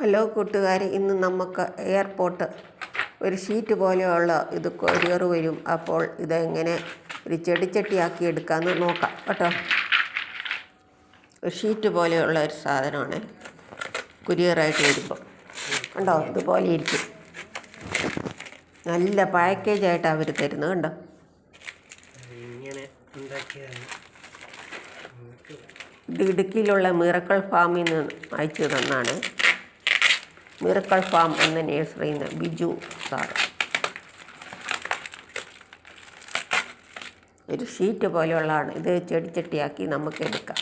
Hello കൂട്ടുകാരെ ഇന്ന് നമുക്ക് എയർപോർട്ട് ഒരു ഷീറ്റ് പോലെയുള്ള ഇത് കൊരിയർ വരും. അപ്പോൾ ഇതെങ്ങനെ ഒരു ചെടിച്ചട്ടിയാക്കി എടുക്കാമെന്ന് നോക്കാം കേട്ടോ. ഒരു ഷീറ്റ് പോലെയുള്ള ഒരു സാധനമാണ് കുരിയറായിട്ട് വരുമ്പോൾ കണ്ടോ? ഇതുപോലെ ഇരിക്കും. നല്ല പാക്കേജായിട്ടാണ് അവർ തരുന്നത് കണ്ടോ? ഇത് ഇടുക്കിയിലുള്ള മിറക്കൾ ഫാമിൽ നിന്ന് അയച്ചു തന്നാണ്. മിറക്കൾ ഫാം എന്ന നേഴ്സറിയിൽ നിന്ന് ബിജു സാർ ഒരു ഷീറ്റ് പോലെയുള്ളതാണ്. ഇത് ചെടിച്ചട്ടിയാക്കി നമുക്ക് എടുക്കാം.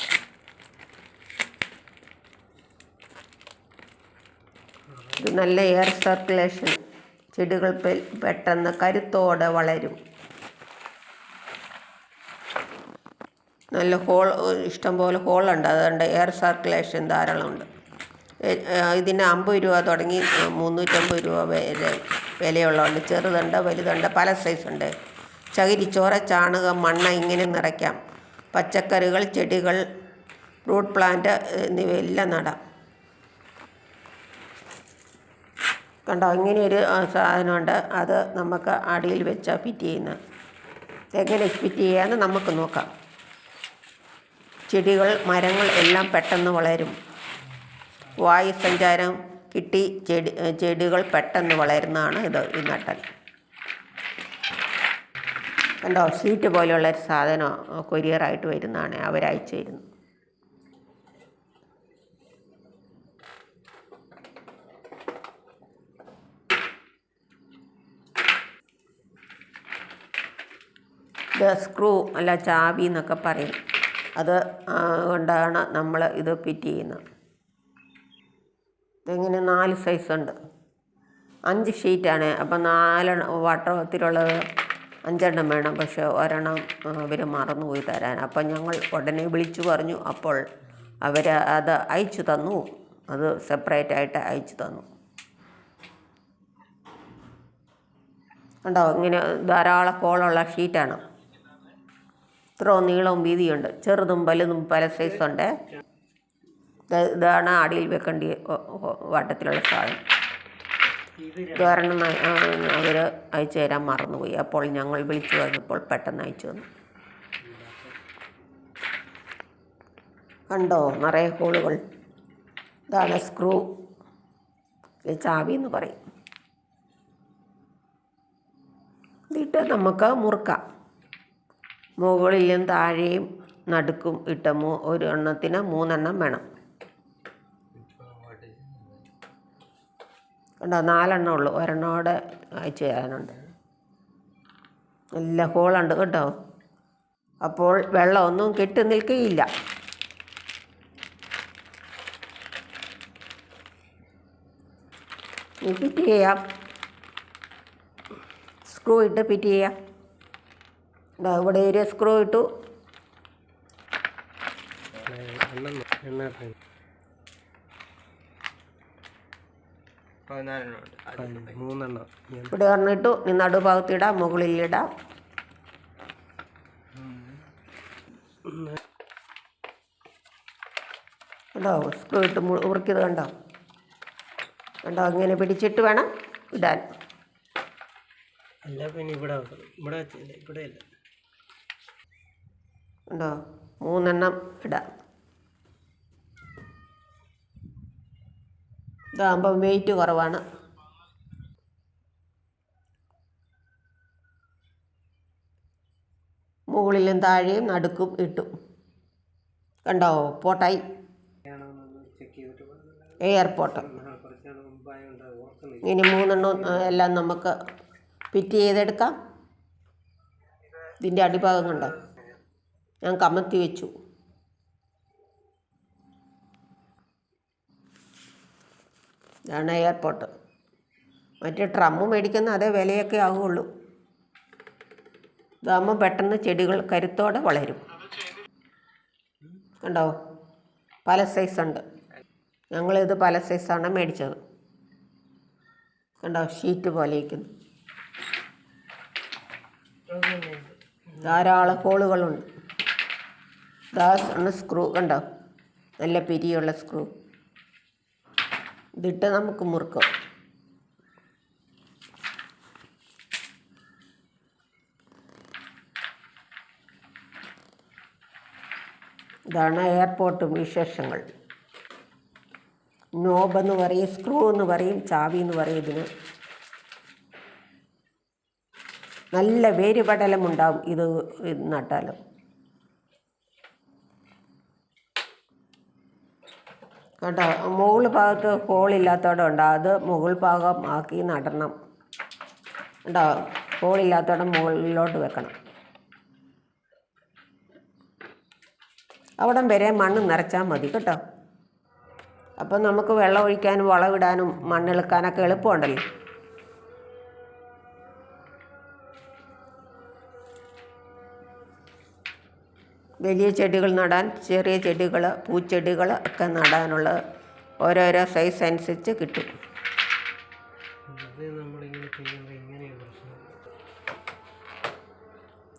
ഇത് നല്ല എയർ സർക്കുലേഷൻ. ചെടികൾ പെട്ടെന്ന് കരുത്തോടെ വളരും. നല്ല ഹോൾ ഇഷ്ടംപോലെ ഹോളുണ്ട്. അതുകൊണ്ട് എയർ സർക്കുലേഷൻ ധാരാളമുണ്ട്. ഇതിന് അമ്പത് രൂപ തുടങ്ങി മുന്നൂറ്റമ്പത് രൂപ വരെ വിലയുള്ളതുണ്ട്. ചെറുതുണ്ട് വലുതുണ്ട് പല സൈസുണ്ട്. ചകിരിച്ചോറ ചാണകം മണ്ണ ഇങ്ങനെ നിറയ്ക്കാം. പച്ചക്കറികൾ ചെടികൾ ഫ്രൂട്ട് പ്ലാന്റ് എന്നിവയെല്ലാം നടാം. കണ്ടോ? ഇങ്ങനെയൊരു സാധനമുണ്ട്. അത് നമുക്ക് അടിയിൽ വെച്ചാൽ ഫിറ്റ് ചെയ്യുന്നത് എങ്ങനെ ഫിറ്റ് ചെയ്യാമെന്ന് നമുക്ക് നോക്കാം. ചെടികൾ മരങ്ങൾ എല്ലാം പെട്ടെന്ന് വളരും. വായു സഞ്ചാരം കിട്ടി ചെടി ചെടികൾ പെട്ടെന്ന് വളരുന്നതാണ് ഇത് ഈ നട്ടൽ. കണ്ടോ ഷീറ്റ് പോലെയുള്ള ഒരു സാധനം കൊരിയറായിട്ട് വരുന്നതാണ് അവരയച്ചു തരുന്നു. ഇത് സ്ക്രൂ അല്ല ചാവി എന്നൊക്കെ പറയും. അത് കൊണ്ടാണ് നമ്മൾ ഇത് ഫിറ്റ് ചെയ്യുന്നത്. ഇതിങ്ങനെ നാല് സൈസുണ്ട് അഞ്ച് ഷീറ്റാണ് അപ്പം നാലെണ്ണം വട്ടത്തിലുള്ളത് അഞ്ചെണ്ണം വേണം. പക്ഷേ ഒരെണ്ണം അവർ മറന്നുപോയി തരാൻ. അപ്പം ഞങ്ങൾ ഉടനെ വിളിച്ചു പറഞ്ഞു. അപ്പോൾ അവർ അത് അയച്ചു തന്നു. അത് സെപ്പറേറ്റ് ആയിട്ട് അയച്ചു തന്നു. കണ്ടോ? ഇങ്ങനെ ധാരാളം കോളുള്ള ഷീറ്റാണ് ഇത്രയും നീളവും വീതിയുണ്ട്. ചെറുതും വലുതും പല സൈസുണ്ട് ഇതാണ് ആടിയിൽ വെക്കേണ്ട വട്ടത്തിലുള്ള സാധനം. ഉദാഹരണം അവർ അയച്ചു തരാൻ മറന്നുപോയി. അപ്പോൾ ഞങ്ങൾ വിളിച്ചു പറഞ്ഞപ്പോൾ പെട്ടെന്ന് അയച്ചു തന്നു. കണ്ടോ നിറയെ ഹോളുകൾ. ഇതാണ് സ്ക്രൂ ചാവി എന്ന് പറയും. ഇതിട്ട് നമുക്ക് മുറുക്കാം. മുകളിലും താഴെയും നടുക്കും ഇട്ട മൂ ഒരു എണ്ണത്തിന് മൂന്നെണ്ണം വേണം. കണ്ടോ നാലെണ്ണം ഉള്ളൂ. ഒരെണ്ണോടെ അയച്ചു തരാനുണ്ട്. നല്ല ഹോളുണ്ട് കേട്ടോ. അപ്പോൾ വെള്ളമൊന്നും കെട്ടി നിൽക്കുകയില്ല. ഫിറ്റ് ചെയ്യാം. സ്ക്രൂ ഇട്ട് ഫിറ്റ് ചെയ്യാം. ഇവിടെ ഒരു സ്ക്രൂ ഇട്ടു. മൂന്നെണ്ണം. ഇവിടെ പറഞ്ഞിട്ടു ഇനി നടുഭാഗത്തിടാം മുകളിലിടാം. കണ്ടോ? സ്ക്രൂ ഇട്ട് ഉറക്കിയത് കണ്ടോ? കണ്ടോ? ഇങ്ങനെ പിടിച്ചിട്ട് വേണം ഇടാൻ. അല്ല പിന്നെ ഇവിടെ ഇവിടെ ഇവിടെ ഇല്ല കണ്ടോ? മൂന്നെണ്ണം ഇടാം. ഇതാകുമ്പം വെയിറ്റ് കുറവാണ്. മുകളിലും താഴെയും നടുക്കും ഇട്ടു. കണ്ടോ? പോട്ടായി. എയർപോർട്ട് ഇനി മൂന്നെണ്ണം എല്ലാം നമുക്ക് പിറ്റ് ചെയ്തെടുക്കാം. ഇതിന്റെ അടിഭാഗം കണ്ടോ? ഞാൻ കമത്തി വെച്ചു. ഇതാണ് എയർപോർട്ട് മറ്റേ ട്രമ്മ് മേടിക്കുന്ന അതേ വിലയൊക്കെ ആവുള്ളൂ. ഇതാകുമ്പോൾ പെട്ടെന്ന് ചെടികൾ കരുത്തോടെ വളരും. കണ്ടോ? പല സൈസ് സൈസുണ്ട് ഞങ്ങളിത് പല സൈസാണ് മേടിച്ചത്. കണ്ടോ? ഷീറ്റ് പോലെ ഇരിക്കുന്നു. ധാരാളം ഹോളുകളുണ്ട് ദാസ് ആണ് സ്ക്രൂ കണ്ടോ? നല്ല പിരിയുള്ള സ്ക്രൂ ഇതിട്ട് നമുക്ക് മുറുക്കും. ഇതാണ് എയർപോർട്ട് വിശേഷങ്ങൾ നോബ് എന്ന് പറയും സ്ക്രൂ എന്ന് പറയും ചാവി എന്ന് പറയും ഇതിന്. നല്ല വേരുപടലമുണ്ടാവും ഇത് നട്ടാലും. കേട്ടോ മുകൾ ഭാഗത്ത് ഹോളില്ലാത്തവിടെ ഉണ്ട്. അത് മുകൾ ഭാഗം ആക്കി നടണം. കേട്ടോ ഹോളില്ലാത്തവിടെ മുകളിലോട്ട് വെക്കണം. അവിടം വരെ മണ്ണ് നിറച്ചാൽ മതി കേട്ടോ. അപ്പം നമുക്ക് വെള്ളം ഒഴിക്കാനും വളമിടാനും മണ്ണെളുക്കാനൊക്കെ എളുപ്പമുണ്ടല്ലോ. വലിയ ചെടികൾ നടാൻ ചെറിയ ചെടികൾ പൂച്ചെടികൾ ഒക്കെ നടാനുള്ള ഓരോരോ സൈസ് അനുസരിച്ച് കിട്ടും.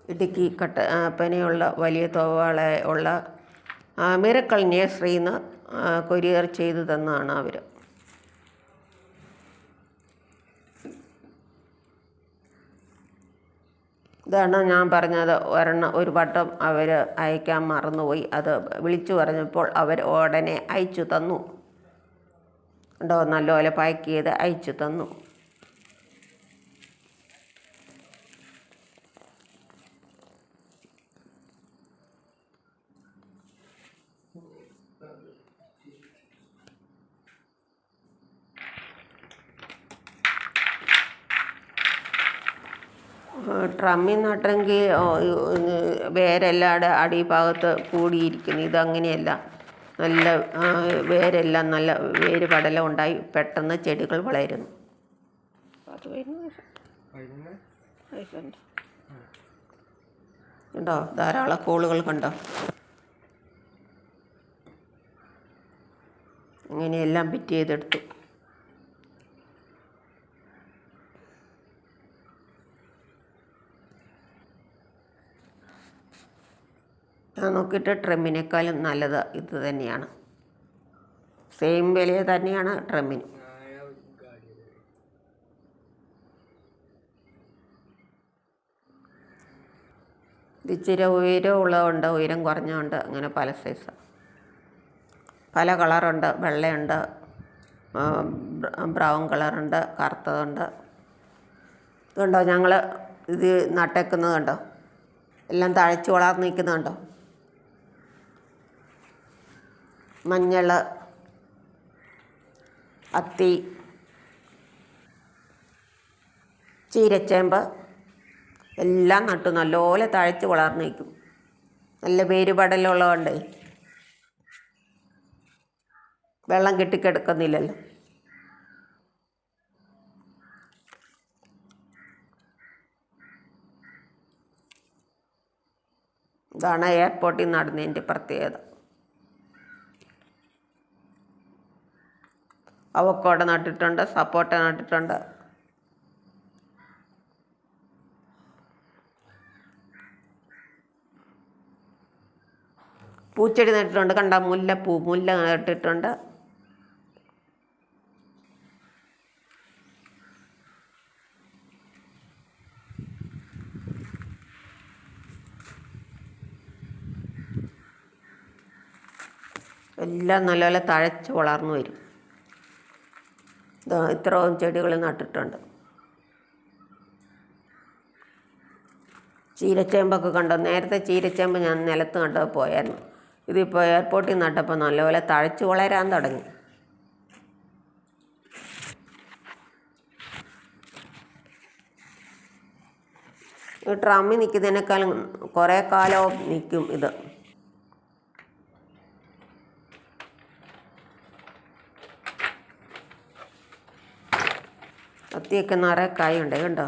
ഇടുക്കി കട്ട പനിയുള്ള വലിയ തോവാള ഉള്ള മിറക്കൾ നേഴ്സറിന്ന് കൊരിയർ ചെയ്തു തന്നാണ് അവർ ഇതാണ് ഞാൻ പറഞ്ഞത്. ഒരെണ്ണം ഒരു വട്ടം അവർ അയക്കാൻ മറന്നുപോയി. അത് വിളിച്ചു പറഞ്ഞപ്പോൾ അവർ ഉടനെ അയച്ചു തന്നു. ഉണ്ടോ നല്ലപോലെ പാക്ക് ചെയ്ത് അയച്ചു തന്നു. ട്രമ്മിൽ നട്ടെങ്കിൽ വേരെല്ലാം അടിഭാഗത്ത് കൂടിയിരിക്കുന്നു. ഇതങ്ങനെയല്ല. നല്ല വേരെല്ലാം നല്ല വേര് പടലം ഉണ്ടായി. പെട്ടെന്ന് ചെടികൾ വളരുന്നു. ഉണ്ടോ ധാരാളം കോളുകൾ കണ്ടോ? ഇങ്ങനെയെല്ലാം പിറ്റ് ചെയ്തെടുത്തു. ഞാൻ നോക്കിയിട്ട് ട്രെമ്മിനേക്കാളും നല്ലത് ഇത് തന്നെയാണ്. സെയിം വില തന്നെയാണ് ട്രെമ്മിന്. ഇച്ചിരി ഉയരം ഉള്ളതുണ്ട് ഉയരം കുറഞ്ഞുണ്ട് അങ്ങനെ പല സൈസ് പല കളറുണ്ട് വെള്ളയുണ്ട്. ബ്രൗൺ കളറുണ്ട് കറുത്തതുണ്ട്. ഇതുണ്ടോ? ഞങ്ങൾ ഇത് നട്ടേക്കുന്നത് കണ്ടോ എല്ലാം തഴച്ച് വളർന്ന് നിൽക്കുന്നുണ്ടോ മഞ്ഞൾ അത്തി ചീരച്ചേമ്പ് എല്ലാം നട്ടു. നല്ലപോലെ തഴച്ച് വളർന്നു നിൽക്കും നല്ല വേരുപടലുള്ളതുകൊണ്ട് വെള്ളം കെട്ടിക്കിടക്കുന്നില്ലല്ലോ. ഇതാണ് എയർപോർട്ടിൽ നടന്നതിന്റെ പ്രത്യേകത. അവക്കോട നട്ടിട്ടുണ്ട് സപ്പോട്ട നട്ടിട്ടുണ്ട്. പൂച്ചെടി നട്ടിട്ടുണ്ട് കണ്ട? മുല്ലപ്പൂ മുല്ല നട്ടിട്ടുണ്ട്. എല്ലാം നല്ലപോലെ തഴച്ച് വളർന്നു വരും. ഇത്രയും ചെടികൾ നട്ടിട്ടുണ്ട്. ചീരച്ചേമ്പൊക്കെ കണ്ടോ? നേരത്തെ ചീരച്ചേമ്പ് ഞാൻ നിലത്ത് നട്ടത് പോയായിരുന്നു. ഇതിപ്പോൾ എയർപോർട്ടിൽ നട്ടപ്പോൾ നല്ലപോലെ തഴച്ച് വളരാൻ തുടങ്ങി. ഈ ട്രമ്മിൽ നിൽക്കുന്നതിനേക്കാളും കുറേ കാലവും നിൽക്കും ഇത്. കത്തിയൊക്കെ നിറയെ കായുണ്ട് കണ്ടോ?